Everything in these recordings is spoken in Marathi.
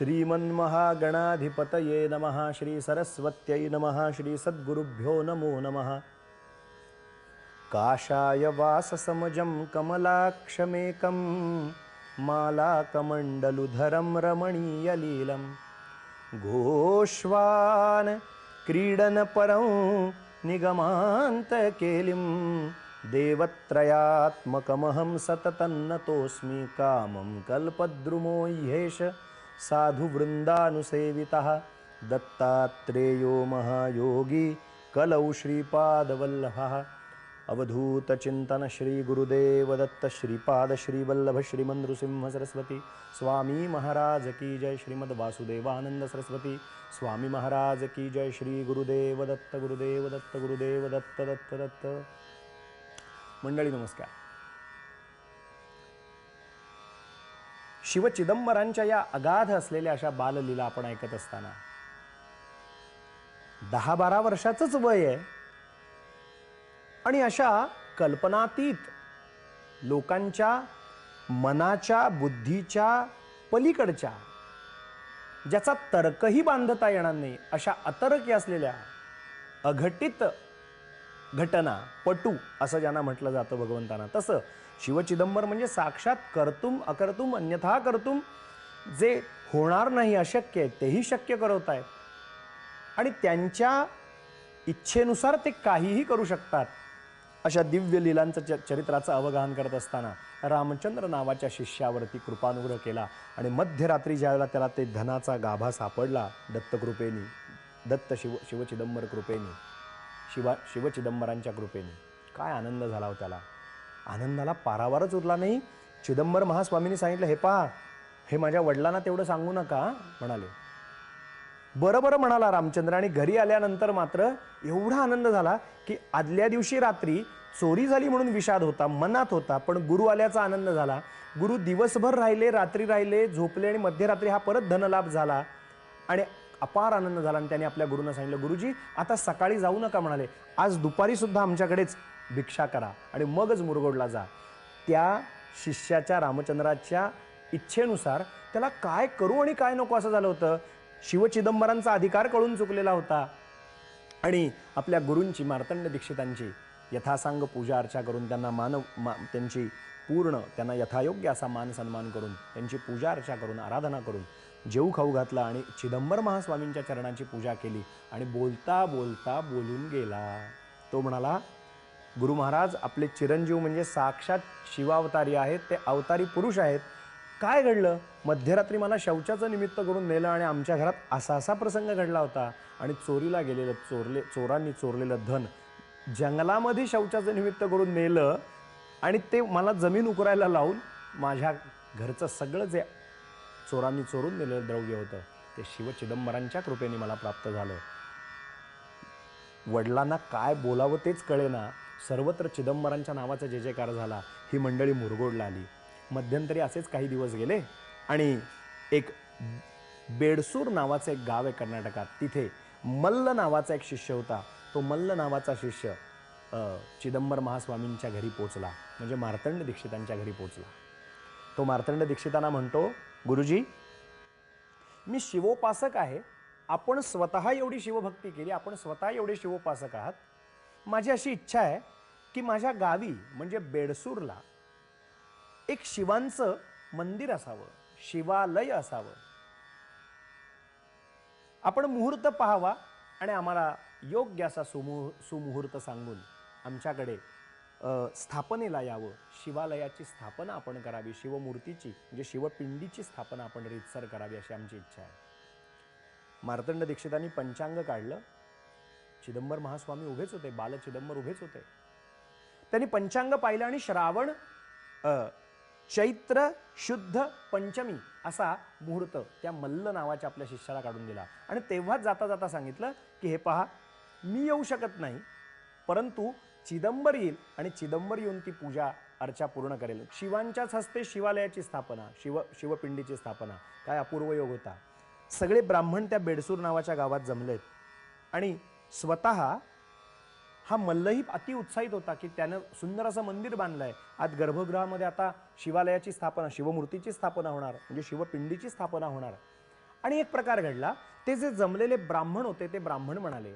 श्रीमन्महागणाधिपतये नमः श्रीसरस्वत्यै नमः श्रीसद्गुरुभ्यो नमो नमः। काषाय वाससमजं कमलाक्षमेकं मालाकमण्डलुधरं रमणीयलीलं। घोष्वान् क्रीडनपरं निगमान्तकेलिं देवत्रयात्मकमहं सततन्नतोऽस्मि कामं कल्पद्रुमो ह्येष साधुवृन्दानुसेवितः दत्तात्रेयो महायोगी कलौ श्रीपादवल्लभः। अवधूतचिन्तनश्रीगुरुदेवदत्त श्रीपादश्रीवल्लभ श्रीमन् नृसिंहसरस्वती स्वामी महाराजकी जय श्रीमद्वासुदेवानन्दसरस्वती की जय श्रीगुरुदेव दत्त गुरुदेवदत्त गुरुदेव दत्त दत्त दत्त मण्डली नमस्कार। शिव चिदंबरांच्या या अगाध असलेल्या अशा बाललीला आपण ऐकत असताना दहा बारा वर्षाचंच वय आहे. आणि अशा कल्पनातीत लोकांच्या मनाच्या बुद्धीच्या पलीकडच्या ज्याचा तर्कही बांधता येणार नाही अशा अतर्की असलेल्या अघटित घटना पटू असं ज्यांना म्हटलं जातं भगवंताना. तसं शिवचिदंबर म्हणजे साक्षात करतुम अकर्तुम अन्यथा कर्तुम जे होणार नाही अशक्य आहे तेही शक्य करवत आहेत. आणि त्यांच्या इच्छेनुसार ते काहीही करू शकतात. अशा दिव्य लिलांचं च चरित्राचं अवगाहन करत असताना रामचंद्र नावाच्या शिष्यावरती कृपानुग्रह केला आणि मध्यरात्री ज्यावेळेला त्याला ते धनाचा गाभा सापडला दत्तकृपेनी दत्त शिव शिवचिदंबर कृपेनी शिवा शिवचिदंबरांच्या कृपेने. काय आनंद झाला हो त्याला. आनंदाला पारावारच उरला नाही. चिदंबर महास्वामींनी सांगितलं हे पहा हे माझ्या वडिलांना तेवढं सांगू नका म्हणाले. बरं बरं म्हणाला रामचंद्र आणि घरी आल्यानंतर मात्र एवढा आनंद झाला की आदल्या दिवशी रात्री चोरी झाली म्हणून विषाद होता मनात होता पण गुरु आल्याचा आनंद झाला. गुरु दिवसभर राहिले रात्री राहिले झोपले आणि मध्यरात्री हा परत धनलाभ झाला. आणि अपार आनंद झाला आणि त्याने आपल्या गुरुंना सांगितलं गुरुजी आता सकाळी जाऊ नका म्हणाले. आज दुपारी सुद्धा आमच्याकडेच भिक्षा करा आणि मगच मुरगोडला जा. त्या शिष्याच्या रामचंद्राच्या इच्छेनुसार त्याला काय करू आणि काय नको असं झालं होतं. शिवचिदंबरांचा अधिकार कळून चुकलेला होता. आणि आपल्या गुरूंची मार्तंड दीक्षितांची यथासांग पूजा अर्चा करून त्यांना मानव मा त्यांची पूर्ण त्यांना यथायोग्य असा मान सन्मान करून त्यांची पूजा अर्चा करून आराधना करून जेऊ खाऊ घातला आणि चिदंबर महास्वामींच्या चरणाची पूजा केली आणि बोलता बोलता बोलून गेला. तो म्हणाला गुरु महाराज आपले चिरंजीव म्हणजे साक्षात शिवावतारी आहेत ते अवतारी पुरुष आहेत. काय घडलं? मध्यरात्री मला शौचाचं निमित्त करून नेलं आणि आमच्या घरात असा असा प्रसंग घडला होता. आणि चोरीला गेलेलं चोरले चोरांनी चोरलेलं धन जंगलामध्ये शौचाचं निमित्त करून नेलं आणि ते मला जमीन उकरायला लावून माझ्या घरचं सगळं जे चोरांनी चोरून नेलेलं द्रव्य होतं. ते शिव चिदंबरांच्या कृपेने मला प्राप्त झालं. वडिलांना काय बोलावं तेच कळेना. सर्वत्र चिदंबरांच्या नावाचा जे जयकार झाला. ही मंडळी मुरगोडला आली. मध्यंतरी असेच काही दिवस गेले आणि एक बेडसूर नावाचं एक गाव आहे कर्नाटकात. तिथे मल्ल नावाचा एक शिष्य होता. तो मल्ल नावाचा शिष्य चिदंबर महास्वामींच्या घरी पोचला. म्हणजे मार्तंड दीक्षितांच्या घरी पोचला. तो मार्तंड दीक्षितांना म्हणतो गुरुजी? मी शिवोपासक आहे. आपण स्वतः एवढी शिवभक्ती केली आपण स्वतः एवढे शिवोपासक आहात. माझी अशी इच्छा आहे की माझ्या गावी म्हणजे बेडसूरला एक शिवांचं मंदिर असावं शिवालय असावं. आपण मुहूर्त पाहावा आणि आम्हाला योग्य असा सुमुह सुमुहूर्त सांगून आमच्याकडे स्थापनेला यावं. शिवालयाची स्थापना आपण करावी शिवमूर्तीची म्हणजे शिवपिंडीची स्थापना आपण रीतसर करावी अशी आमची इच्छा आहे. मार्तंड दीक्षितांनी पंचांग काढलं. चिदंबर महास्वामी उभेच होते बाल चिदंबर उभेच होते. त्यांनी पंचांग पाहिलं आणि श्रावण चैत्र शुद्ध पंचमी असा मुहूर्त त्या मल्ल नावाच्या आपल्या शिष्याला काढून दिला. आणि तेव्हाच जाता जाता सांगितलं की हे पहा मी येऊ शकत नाही परंतु चिदंबर येईल आणि चिदंबर येऊन ती पूजा अर्चा पूर्ण करेल. शिवांच्याच हस्ते शिवालयाची स्थापना शिव शिवपिंडीची स्थापना काय अपूर्व योग होता. सगळे ब्राह्मण त्या बेडसूर नावाच्या गावात जमलेत. आणि स्वतः हा मल्लही अति उत्साहित होता की त्यानं सुंदर असं मंदिर बांधलं आहे आज गर्भगृहामध्ये आता शिवालयाची स्थापना शिवमूर्तीची स्थापना होणार म्हणजे शिवपिंडीची स्थापना होणार. आणि एक प्रकार घडला. ते जे जमलेले ब्राह्मण होते ते ब्राह्मण म्हणाले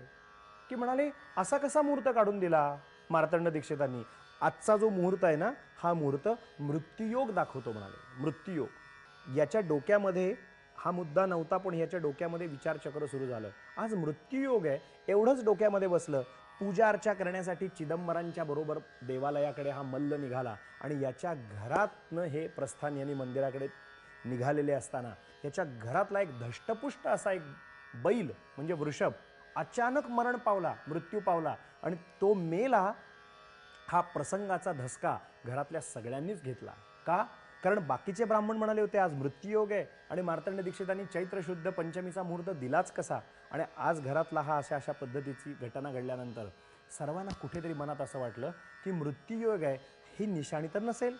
की म्हणाले असा कसा मूर्त काढून दिला? मार्तंड दीक्षितांनी. आजचा जो मुहूर्त आहे ना हा मुहूर्त मृत्यूयोग दाखवतो म्हणाले. मृत्यूयोग. याच्या डोक्यामध्ये हा मुद्दा नव्हता पण याच्या डोक्यामध्ये विचारचक्र सुरू झालं. आज मृत्यूयोग आहे. एवढंच डोक्यामध्ये बसलं. पूजा अर्चा करण्यासाठी चिदंबरांच्या बरोबर देवालयाकडे हा मल्ल निघाला आणि याच्या घरातनं हे प्रस्थान यांनी मंदिराकडे निघालेले असताना याच्या घरातला एक धष्टपुष्ट असा एक बैल म्हणजे वृषभ अचानक मरण पावला मृत्यू पावला आणि तो मेला हा प्रसंगाचा धसका घरातल्या सगळ्यांनीच घेतला. का? कारण बाकीचे ब्राह्मण म्हणाले होते आज मृत्यूयोग आहे. आणि मार्तंड दीक्षितांनी चैत्र शुद्ध पंचमीचा मुहूर्त दिलाच कसा? आणि आज घरातला हा अशा अशा पद्धतीची घटना घडल्यानंतर सर्वांना कुठेतरी मनात असं वाटलं की मृत्यूयोग आहे ही निशाणी तर नसेल.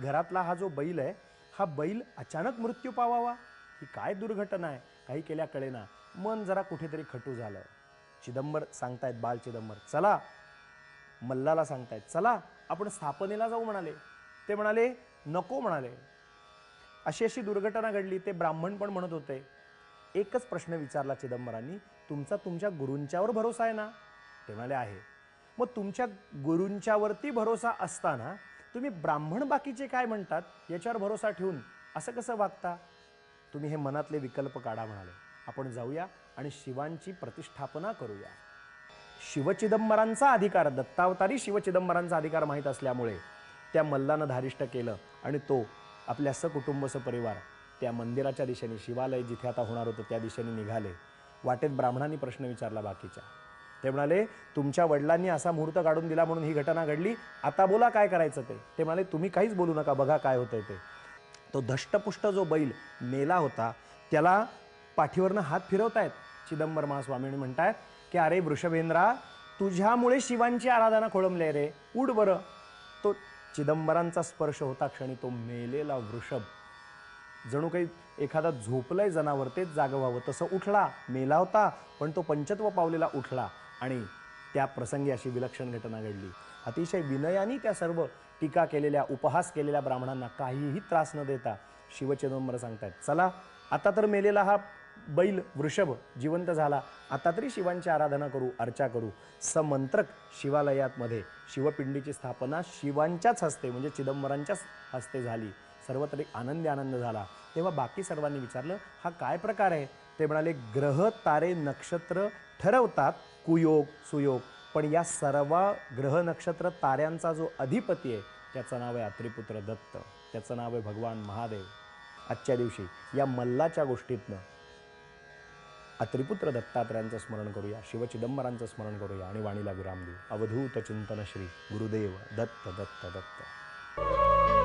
घरातला हा जो बैल आहे हा बैल अचानक मृत्यू पावावा? ही काय दुर्घटना आहे काही केल्या कळेना. मन जरा कुठेतरी खटू झालं. चिदंबर सांगतायत बाल चिदंबर चला. मल्लाला सांगतायत चला आपण स्थापनेला जाऊ म्हणाले. ते म्हणाले नको म्हणाले. अशी अशी दुर्घटना घडली ते ब्राह्मण पण म्हणत होते. एकच प्रश्न विचारला चिदंबरांनी तुमचा तुमच्या गुरूंच्यावर भरोसा आहे ना? ते म्हणाले आहे. मग तुमच्या गुरूंच्यावरती भरोसा असताना तुम्ही ब्राह्मण बाकीचे काय म्हणतात? याच्यावर भरोसा ठेवून असं कसं वागता? तुम्ही हे मनातले विकल्प काढा म्हणाले. आपण जाऊया आणि शिवांची प्रतिष्ठापना करूया. शिवचिदंबरांचा अधिकार दत्तावतारी शिवचिदंबरांचा अधिकार माहीत असल्यामुळे त्या मल्लानं धारिष्ट केलं आणि तो आपल्या सकुटुंब सपरिवार त्या मंदिराच्या दिशेने शिवालय जिथे आता होणार होतं त्या दिशेने निघाले. वाटेत ब्राह्मणांनी प्रश्न विचारला बाकीच्या. ते म्हणाले तुमच्या वडिलांनी असा मुहूर्त काढून दिला म्हणून ही घटना घडली. आता बोला काय करायचं ते. ते म्हणाले तुम्ही काहीच बोलू नका बघा काय होतंय ते. तो धष्टपुष्ट जो बैल मेला होता त्याला पाठीवरनं हात फिरवतायत चिदंबर महास्वामींनी म्हणतायत की अरे वृषभेंद्रा तुझ्यामुळे शिवांची आराधना खोळंबली रे. उड बरं. तो चिदंबरांचा स्पर्श होता क्षणी तो मेलेला वृषभ. जणू काही एखादा झोपलंय जनावर तेच जागं व्हावं. तसं उठला मेला होता पण तो पंचत्व पावलेला उठला आणि त्या प्रसंगी अशी विलक्षण घटना घडली. अतिशय विनयाने त्या सर्व टीका केलेल्या उपहास केलेल्या ब्राह्मणांना काहीही त्रास न देता शिवचिदंबर सांगतायत चला आता तर मेलेला हा बैल वृषभ जिवंत झाला. आता तरी शिवांची आराधना करू अर्चा करू. समंत्रक शिवालयातमध्ये शिवपिंडीची स्थापना शिवांच्याच हस्ते म्हणजे चिदंबरांच्याच हस्ते झाली. सर्वत्र एक आनंदी आनंद झाला. तेव्हा बाकी सर्वांनी विचारलं हा काय प्रकार आहे? ते म्हणाले ग्रह तारे नक्षत्र ठरवतात कुयोग सुयोग. पण या सर्व ग्रह नक्षत्र ताऱ्यांचा जो अधिपती आहे त्याचं नाव आहे अत्रिपुत्र दत्त. त्याचं नाव आहे भगवान महादेव. आजच्या दिवशी या मल्लाच्या गोष्टीतनं अत्रिपुत्र दत्तात्रयांचं स्मरण करूया शिवचिदंबरांचं स्मरण करूया आणि वाणीला विराम देऊ. अवधूत चिंतन श्री गुरुदेव दत्त दत्त दत्त.